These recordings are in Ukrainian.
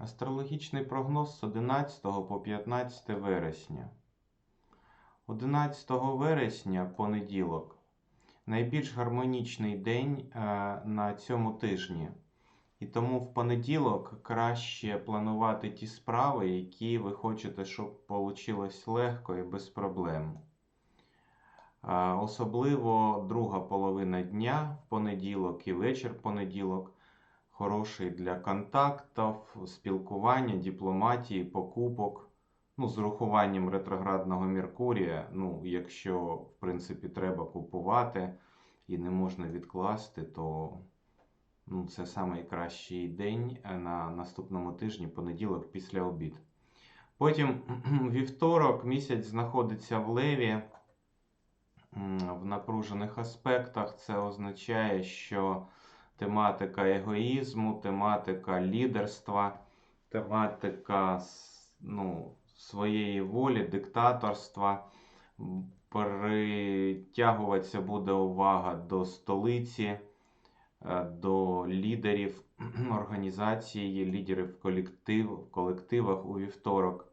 Астрологічний прогноз з 11 по 15 вересня. 11 вересня, понеділок, найбільш гармонічний день е, на цьому тижні. І тому в понеділок краще планувати ті справи, які ви хочете, щоб вийшло легко і без проблем. Е, Особливо друга половина дня в понеділок і вечір понеділок хороший для контактів, спілкування, дипломатії, покупок. Ну, з урахуванням ретроградного Меркурія, ну, якщо, в принципі, треба купувати і не можна відкласти, то ну, це найкращий день на наступному тижні, понеділок, після обід. Потім вівторок місяць знаходиться в леві в напружених аспектах. Це означає, що тематика егоїзму, тематика лідерства, тематика ну, своєї волі, диктаторства. Притягуватися буде увага до столиці, е, до лідерів організації, лідерів в колективах у вівторок.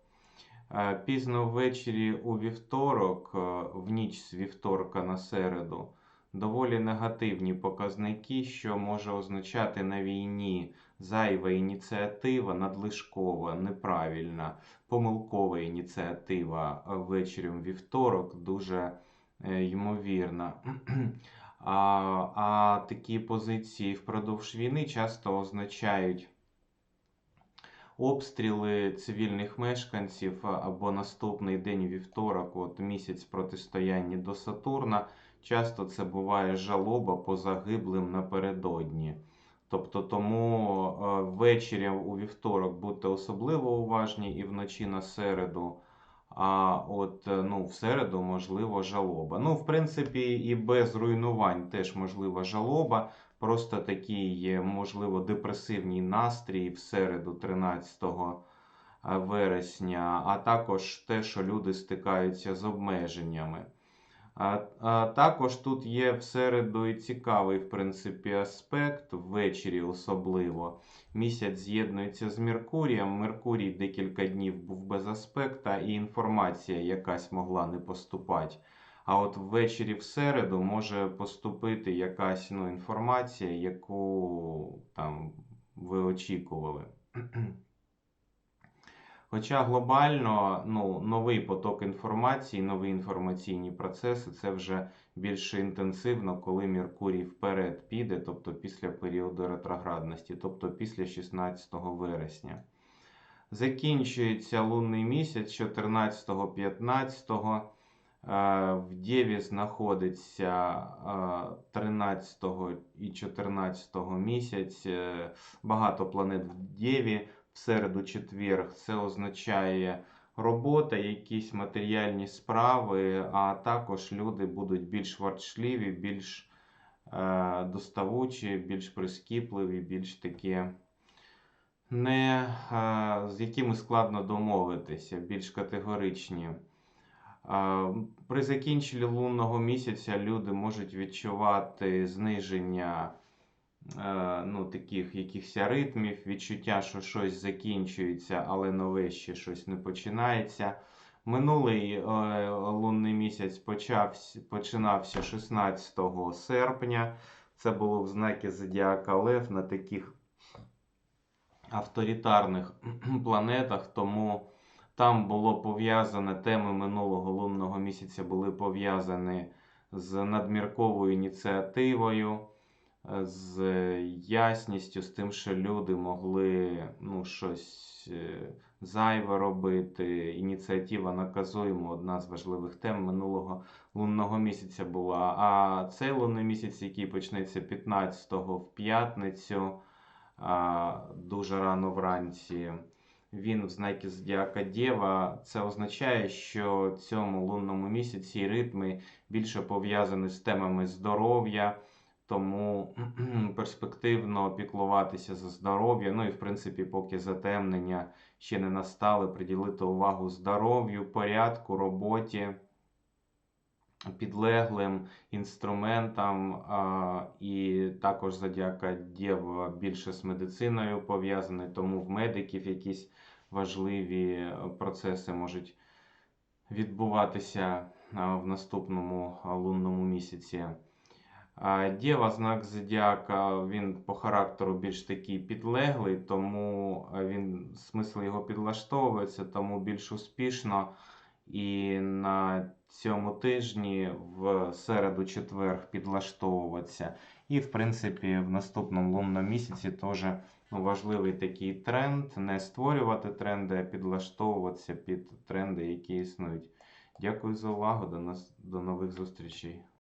Е, Пізно ввечері у вівторок, е, в ніч з вівторка на середу, доволі негативні показники, що може означати на війні зайва ініціатива, надлишкова, неправильна, помилкова ініціатива ввечері вівторок, дуже е, ймовірна. А, а такі позиції впродовж війни часто означають обстріли цивільних мешканців або наступний день вівторок, от місяць протистояння до Сатурна. Часто це буває жалоба по загиблим напередодні. Тобто тому е, ввечері у вівторок будьте особливо уважні і вночі на середу. А от е, ну, в середу можливо жалоба. Ну, в принципі, і без руйнувань теж можлива жалоба. Просто такий, можливо, депресивний настрій в середу, 13 вересня, а також те, що люди стикаються з обмеженнями. А, а також тут є в середу і цікавий, в принципі, аспект, ввечері особливо. Місяць з'єднується з Меркурієм. Меркурій декілька днів був без аспекта, і інформація якась могла не поступати. А от ввечері в середу може поступити якась ну, інформація, яку там ви очікували. Хоча глобально ну, новий поток інформації, нові інформаційні процеси це вже більш інтенсивно, коли Меркурій вперед піде, тобто після періоду ретроградності, тобто після 16 вересня. Закінчується лунний місяць 14-15. В Дєві знаходиться 13 і 14 місяць. Е, Багато планет в Дєві в середу четвер. Це означає робота, якісь матеріальні справи, а також люди будуть більш ворчливі, більш е, доставучі, більш прискіпливі, більш такі не, е, з якими складно домовитися, більш категоричні. Е, При закінченні лунного місяця люди можуть відчувати зниження ну, таких якихось ритмів, відчуття, що щось закінчується, але нове ще щось не починається. Минулий е, лунний місяць почався, починався 16 серпня. Це було в знакі Зодіака Лев на таких авторитарних планетах, тому там було пов'язане теми минулого лунного місяця були пов'язані з надмірковою ініціативою, з ясністю, з тим, що люди могли ну, щось е, зайве робити. Ініціатива наказуємо одна з важливих тем минулого лунного місяця була. А цей лунний місяць, який почнеться 15-го в п'ятницю, дуже рано вранці. Він в знакі Зодіака Дєва. Це означає, що цьому лунному місяці ритми більше пов'язані з темами здоров'я, тому перспективно піклуватися за здоров'я. Ну і в принципі, поки затемнення ще не настали, приділити увагу здоров'ю, порядку, роботі. підлеглим інструментам, а, і також задяка Дєва більше з медициною пов'язаний, тому в медиків якісь важливі процеси можуть відбуватися в наступному лунному місяці. Дєва, знак зодіака, він по характеру більш такий підлеглий, тому він смисл його підлаштовується, тому більш успішно. І на цьому тижні в середу-четвер підлаштовуватися. І, в принципі, в наступному лунному місяці теж ну, важливий такий тренд не створювати тренди, а підлаштовуватися під тренди, які існують. Дякую за увагу. До нас до нових зустрічей.